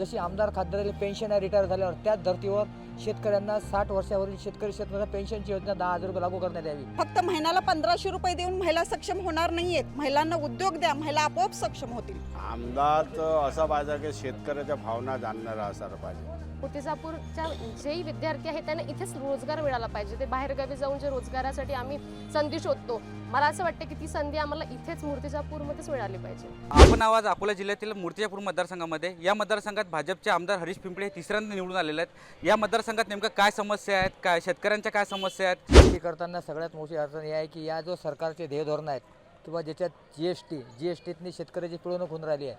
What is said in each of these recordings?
जशी आमदार खासदाराला पेन्शन आहे रिटायर झाल्यावर त्याच धर्तीवर शेतकऱ्यांना साठ वर्षावरील शेतकरी शेतकऱ्यांना पेन्शनची योजना दहा हजार रुपये लागू करण्यात यावी. फक्त महिन्याला पंधराशे रुपये देऊन महिला सक्षम होणार नाहीयेत. महिलांना उद्योग द्या महिला आपोआप सक्षम होतील. आमदार तर असा पाहिजे की शेतकऱ्याच्या भावना जाणणारा असायला पाहिजे. मूर्तिजापूरच्या जेही विद्यार्थी आहेत त्यांना इथेच रोजगार मिळाला पाहिजे. ते बाहेरगावी जाऊन जे रोजगारासाठी आम्ही संधी शोधतो. मला असं वाटतं की ती संधी आम्हाला इथेच मूर्तिजापूरमध्येच मिळाली पाहिजे. आपण आवाज अकोला जिल्ह्यातील मूर्तिजापूर मतदारसंघामध्ये. या मतदारसंघात भाजपचे आमदार हरीश पिंपळे हे तिसऱ्यांदा निवडून आलेले आहेत. या मतदारसंघात नेमकं काय समस्या आहेत? काय शेतकऱ्यांच्या काय समस्या आहेत? शेती करताना सगळ्यात मोठी अडचण ही आहे की या जो सरकारचे ध्येय धोरण आहेत किंवा ज्याच्यात G S T G S टीतनी शेतकऱ्याची पिळवणूक होऊन राहिली आहे.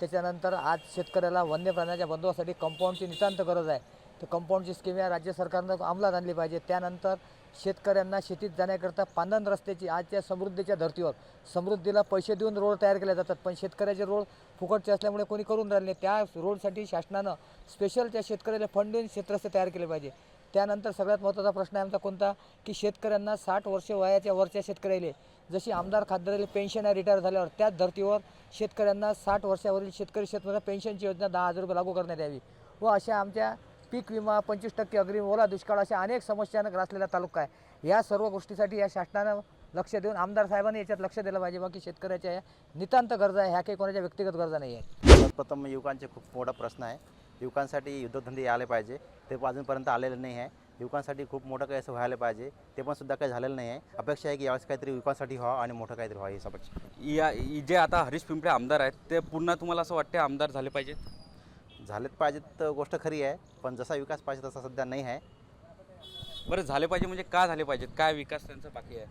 त्याच्यानंतर आज शेतकऱ्याला वन्य प्राण्याच्या बंदोबस्तासाठी कंपाऊंडची नितांत गरज आहे. तर कंपाऊंडची स्कीम या राज्य सरकारनं अंमलात आणली पाहिजे. त्यानंतर शेतकऱ्यांना शेतीत जाण्याकरता पानन रस्त्याची आजच्या समृद्धीच्या धर्तीवर समृद्धीला पैसे देऊन रोड तयार केले जातात. पण शेतकऱ्याचे रोड फुकटचे असल्यामुळे कोणी करून राहिले नाही. त्या रोडसाठी शासनानं स्पेशल त्या शेतकऱ्याला फंड देऊन शेतरस्ते तयार केले पाहिजे. त्यानंतर सगळ्यात महत्त्वाचा प्रश्न आहे आमचा कोणता? की शेतकऱ्यांना साठ वर्ष वयाच्या वरच्या शेतकऱ्याले जशी आमदार खासदाराला पेन्शन आहे रिटायर झाल्यावर त्याच धर्तीवर शेतकऱ्यांना साठ वर्षावरील शेतकरी शेतकऱ्यांना पेन्शनची योजना दहा हजार रुपये लागू करण्यात यावी व अशा आमच्या पीक विमा पंचवीस टक्के अग्रिम ओला दुष्काळ अशा अनेक समस्यांना ग्रासलेला तालुका आहे. या सर्व गोष्टीसाठी या शासनानं लक्ष देऊन आमदार साहेबांनी याच्यात लक्ष दिलं पाहिजे. बाकी शेतकऱ्याच्या या नितांत गरजा आहे. ह्या काही कोणाच्या व्यक्तिगत गरजा नाही आहे सर्वप्रथम युवकांचे खूप मोठा प्रश्न आहे. युवकांसाठी उद्योगधंदे आले पाहिजे. ते पण अजूनपर्यंत आलेले नाही आहे. युवकांसाठी खूप मोठं काही असं व्हायला पाहिजे. ते पण सुद्धा काही झालेलं नाही आहे. अपेक्षा आहे की यावेळेस काहीतरी युवकांसाठी व्हावं आणि मोठं काहीतरी व्हावं ही अपेक्षा या जे आता हरीश पिंपळे आमदार आहेत ते पुन्हा तुम्हाला असं वाटते आमदार झाले पाहिजेत? झालेच पाहिजेत तर गोष्ट खरी आहे पण जसा विकास पाहिजे तसा सध्या नाही आहे. बरं झाले पाहिजे म्हणजे का झाले पाहिजेत? काय विकास त्यांचा बाकी आहे?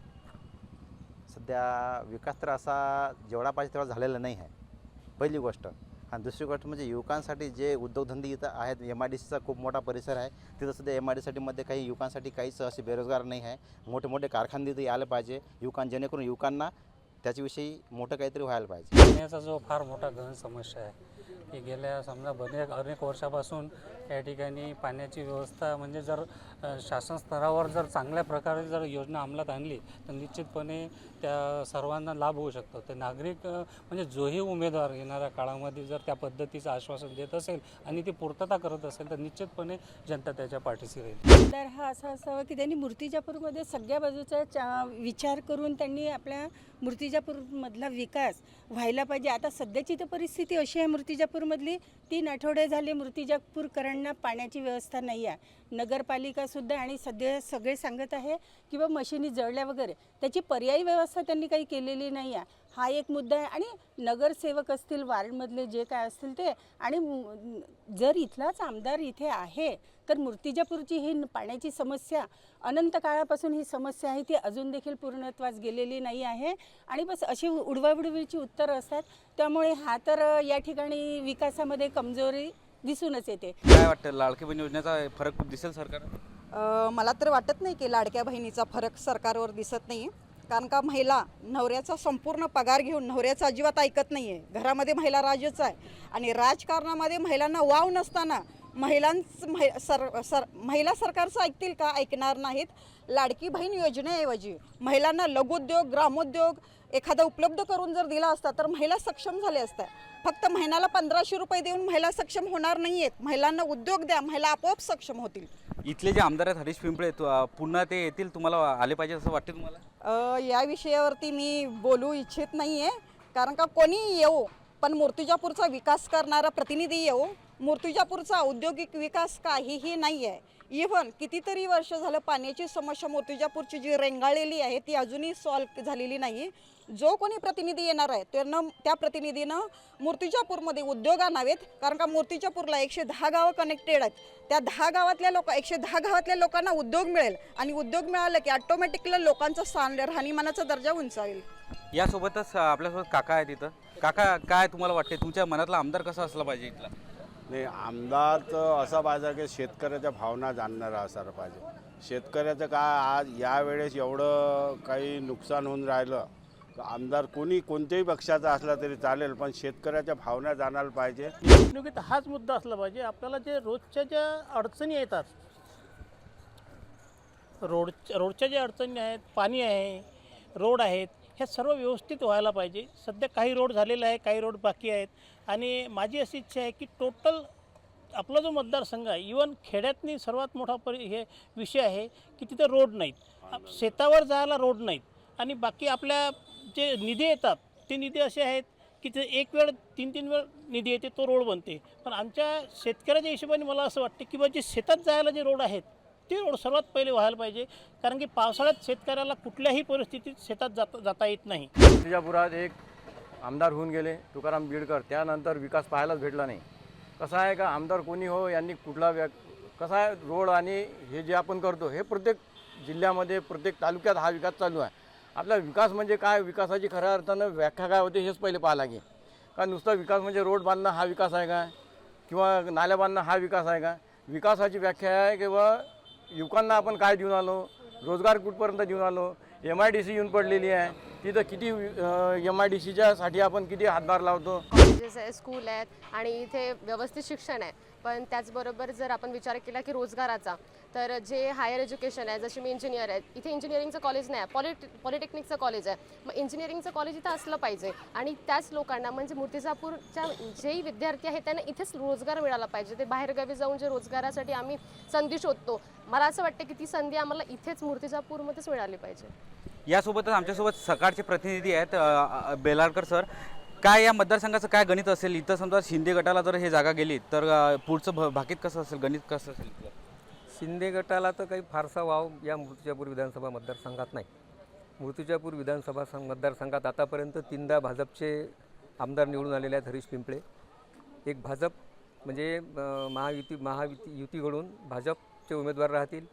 सध्या विकास तर असा जेवढा पाहिजे तेवढा झालेला नाही आहे. पहिली गोष्ट. आणि दुसरी गोष्ट म्हणजे युवकांसाठी जे उद्योगधंदे इथं आहेत एम आय डी सीचा खूप मोठा परिसर आहे. तिथं सध्या एम आय डी सीमध्ये काही युवकांसाठी काहीच असे बेरोजगार नाही आहे. मोठे मोठे कारखाने तिथे यायला पाहिजे. युवकां जेणेकरून युवकांना त्याच्याविषयी मोठं काहीतरी व्हायला पाहिजे. पाण्याचा जो फार मोठा गहन समस्या आहे की गेल्या समजा बरेच अनेक वर्षापासून या ठिकाणी पाण्याची व्यवस्था म्हणजे जर शासन स्तरावर जर चांगल्या प्रकारे जर योजना अंमलात आणली तर निश्चितपणे त्या सर्वांना लाभ होऊ शकतो. ते नागरिक म्हणजे जोही उमेदवार येणाऱ्या काळामध्ये जर त्या पद्धतीचं आश्वासन देत असेल आणि ती पूर्तता करत असेल तर निश्चितपणे जनता त्याच्या पाठीशी राहील. तर हा असा असावा की त्यांनी मूर्तिजापूरमध्ये सगळ्या बाजूचा चा विचार करून त्यांनी आपल्या मूर्तिजापूरमधला विकास व्हायला पाहिजे. आता सध्याची तर परिस्थिती अशी आहे मूर्तिजापूरमधली तीन आठवडे झाले मूर्तिजापूरकरांना पाण्याची व्यवस्था नाही आहे. नगरपालिकासुद्धा आणि सध्या सगळे सांगत आहे की बा मशिनी जळल्या वगैरे. त्याची पर्यायी व्यवस्था त्यांनी काही केलेली नाही आहे हा एक मुद्दा आहे आणि नगरसेवक असतील वार्डमधले जे काय असतील ते. आणि जर इथलाच आमदार इथे आहे तर मूर्तिजापूरची ही पाण्याची समस्या अनंत काळापासून ही समस्या आहे ती अजून देखील पूर्णत्वास गेलेली नाही आहे. आणि बस अशी उडवाउडवीची उत्तरं असतात. त्यामुळे हा तर अ, या ठिकाणी विकासामध्ये कमजोरी दिसूनच येते. काय वाटतं लाडकी बहीण योजनेचा फरक दिसेल सरकार? मला तर वाटत नाही की लाडक्या बहिणीचा फरक सरकारवर दिसत नाही. कारण का महिला नवऱ्याचा संपूर्ण पगार घेऊन नवऱ्याचा अजिबात ऐकत नाही आहे घरामध्ये महिला राजच आहे. आणि राजकारणामध्ये महिलांना वाव नसताना महिलांच महि सर सर महिला सरकारचं ऐकतील का? ऐकणार नाहीत. लाडकी बहीण योजनेऐवजी महिलांना लघुउद्योग ग्रामोद्योग एखादा उपलब्ध करून जर दिला असता तर महिला सक्षम झाल्या असत्या. फक्त महिन्याला पंधराशे रुपये देऊन महिला सक्षम होणार नाही आहेत महिलांना उद्योग द्या. महिला आपोआप सक्षम होतील. इथले जे आमदार आहेत हरीश पिंपळे पुन्हा ते येतील तुम्हाला आले पाहिजे असं वाटते तुम्हाला? अ, या विषयावरती मी बोलू इच्छित नाही आहे कारण का कोणी येऊ पण मूर्तिजापूरचा विकास करणारा प्रतिनिधी येऊ मूर्तिजापूरचा औद्योगिक विकास काहीही नाही आहे इव्हन कितीतरी वर्ष झालं पाण्याची समस्या मूर्तिजापूरची जी रेंगाळलेली आहे ती अजूनही सॉल्व झालेली नाही. जो कोणी प्रतिनिधी येणार आहे त्यानं त्या प्रतिनिधीनं मूर्तिजापूरमध्ये उद्योग आणावेत कारण का मूर्तिजापूरला एकशे दहा गावं कनेक्टेड आहेत. त्या दहा गावातल्या लोक एकशे दहा गावातल्या लोकांना उद्योग मिळेल. आणि उद्योग मिळालं की ऑटोमॅटिकली लोकांचा स्थान राहणीमानाचा दर्जा उंचावेल. यासोबतच आपल्यासोबत काका आहे तिथं काका काय तुम्हाला वाटते तुमच्या मनातला आमदार कसा असला पाहिजे इथला? नाही आमदार तर असा पाहिजे की शेतकऱ्याच्या भावना जाणणारा असायला पाहिजे. शेतकऱ्याचं काय आज यावेळेस एवढं काही नुकसान होऊन राहिलं तर आमदार कोणी कोणत्याही पक्षाचा असला तरी चालेल पण शेतकऱ्याच्या भावना जाणायला पाहिजे. निवडणुकीत हाच मुद्दा असला पाहिजे. आपल्याला जे रोजच्या ज्या अडचणी येतात रोड रोडच्या ज्या अडचणी आहेत पाणी आहे रोड आहेत ह्या सर्व व्यवस्थित व्हायला पाहिजे. सध्या काही रोड झालेले आहे काही रोड बाकी आहेत. आणि माझी अशी इच्छा आहे की टोटल आपला जो मतदारसंघ आहे इवन खेड्यातनी सर्वात मोठा परि हे विषय आहे की तिथे रोड नाहीत. शेतावर जायला रोड नाहीत. आणि बाकी आपल्या जे निधी येतात ते निधी असे आहेत की ते एक वेळ तीन तीन वेळ निधी येते तो रोड बनते. पण आमच्या शेतकऱ्याच्या हिशोबाने मला असं वाटते की बा जे शेतात जायला जे रोड आहेत ते रोड सर्वात पहिले व्हायला पाहिजे कारण की पावसाळ्यात शेतकऱ्याला कुठल्याही परिस्थितीत शेतात जाता जाता येत नाही. तुळजापुरात एक आमदार होऊन गेले तुकाराम बीडकर. त्यानंतर विकास पाहायलाच भेटला नाही. कसं आहे का आमदार कोणी हो यांनी कुठला व्या कसा आहे रोड आणि हे जे आपण करतो हे प्रत्येक जिल्ह्यामध्ये प्रत्येक तालुक्यात हा विकास चालू आहे. आपला विकास म्हणजे काय? विकासाची खऱ्या अर्थानं व्याख्या काय होते हेच पहिले पाहायला लागेल. का नुसता विकास म्हणजे रोड बांधणं हा विकास आहे का? किंवा नाल्या बांधणं हा विकास आहे का? विकासाची व्याख्या आहे किंवा युवकांना आपण काय देऊन आलो? रोजगार कुठपर्यंत देऊन आलो? एम आय डी सी येऊन पडलेली आहे. तिथं किती एम आय डी सीच्यासाठी आपण किती हातभार लावतो? कॉलेजेस आहे स्कूल आहेत आणि इथे व्यवस्थित शिक्षण आहे. पण त्याचबरोबर जर आपण विचार केला की रोजगाराचा तर जे हायर एज्युकेशन आहे जसे मी इंजिनियर आहे इथे इंजिनिअरिंगचं कॉलेज नाही आहे पॉलिट पॉलिटेक्निकचं कॉलेज आहे. मग इंजिनिअरिंगचं कॉलेज इथं असलं पाहिजे आणि त्याच लोकांना म्हणजे मूर्तिजापूरच्या जेही विद्यार्थी आहेत त्यांना इथेच रोजगार मिळाला पाहिजे. ते बाहेरगावी जाऊन जे रोजगारासाठी आम्ही संधी शोधतो मला असं वाटतं की ती संधी आम्हाला इथेच मूर्तिजापूरमध्येच मिळाली पाहिजे. यासोबतच आमच्यासोबत सकाळचे प्रतिनिधी आहेत बेलारकर सर. काय या मतदारसंघाचं काय गणित असेल? इथं समजा शिंदे गटाला जर हे जागा गेली तर अ, पुढचं भ भाकीत कसं असेल? गणित कसं असेल इथलं? शिंदे गटाला तर काही फारसा वाव या मृत्यूजापूर विधानसभा मतदारसंघात नाही. मृत्यूजापूर विधानसभा संघ मतदारसंघात आतापर्यंत तीनदा भाजपचे आमदार निवडून आलेले आहेत हरीश पिंपळे. एक भाजप म्हणजे अं, महायुती महायुती युतीकडून भाजपचे उमेदवार राहतील.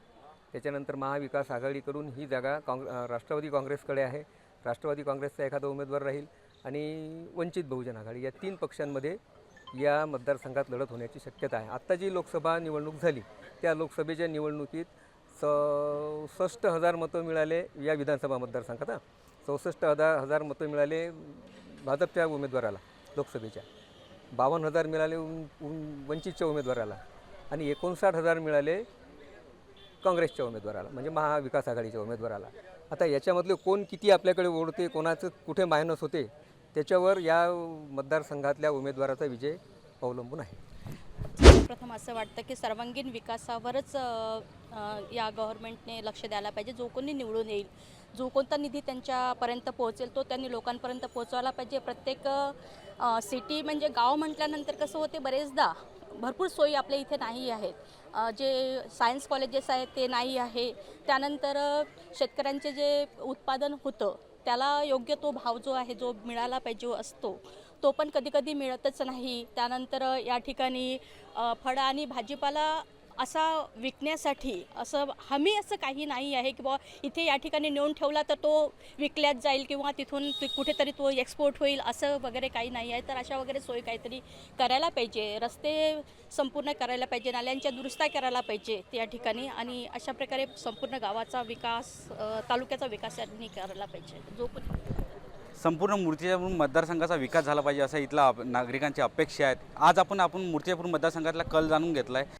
त्याच्यानंतर महाविकास आघाडीकडून ही जागा काँग अं, राष्ट्रवादी काँग्रेसकडे आहे. राष्ट्रवादी काँग्रेसचा एखादा उमेदवार राहील. आणि वंचित बहुजन आघाडी या तीन पक्षांमध्ये या मतदारसंघात लढत होण्याची शक्यता आहे. आत्ता जी लोकसभा निवडणूक झाली त्या लोकसभेच्या निवडणुकीत चौसष्ट हजार मतं मिळाले या विधानसभा मतदारसंघात हां. चौसष्ट हजार हजार मतं मिळाले भाजपच्या उमेदवाराला लोकसभेच्या. बावन्न हजार मिळाले वंचितच्या उमेदवाराला आणि एकोणसाठ हजार मिळाले काँग्रेसच्या उमेदवाराला म्हणजे महाविकास आघाडीच्या उमेदवाराला. आता याच्यामधले कोण किती आपल्याकडे ओढते कोणाचं कुठे मायनस होते त्याच्यावर या मतदारसंघातल्या उमेदवाराचा विजय अवलंबून आहे. प्रथम असं वाटतं की सर्वांगीण विकासावरच या गव्हर्नमेंटने लक्ष द्यायला पाहिजे. जो कोणी निवडून येईल जो कोणता निधी त्यांच्यापर्यंत पोहोचेल तो त्यांनी लोकांपर्यंत पोहोचवायला पाहिजे. प्रत्येक सिटी म्हणजे गाव म्हटल्यानंतर कसं होते बरेचदा भरपूर सोयी आपल्या इथे नाही आहेत. जे सायन्स कॉलेजेस आहेत ते नाही आहे. त्यानंतर शेतकऱ्यांचे जे उत्पादन होतं त्याला योग्य तो भाव जो आहे जो मिळाला पाहिजे असतो तो पण कधीकधी मिळतच नाही. त्यानंतर या ठिकाणी फळं आणि भाजीपाला असा विकण्यासाठी असं हमी असं काही नाही आहे की बुवा इथे या ठिकाणी नेऊन ठेवला तर तो विकल्यात जाईल किंवा तिथून कुठेतरी तो एक्सपोर्ट होईल असं वगैरे काही नाही आहे. तर अशा वगैरे सोय काहीतरी करायला पाहिजे. रस्ते संपूर्ण करायला पाहिजे नाल्यांच्या दुरुस्त्या करायला पाहिजे त्या ठिकाणी आणि अशा प्रकारे संपूर्ण गावाचा विकास तालुक्याचा विकास यांनी करायला पाहिजे. जो पण संपूर्ण मूर्तिजापूर मतदारसंघाचा विकास झाला पाहिजे असं इथला नागरिकांची अपेक्षा आहेत. आज आपण आपण मूर्तिजापूर मतदारसंघातला कल जाणून घेतला आहे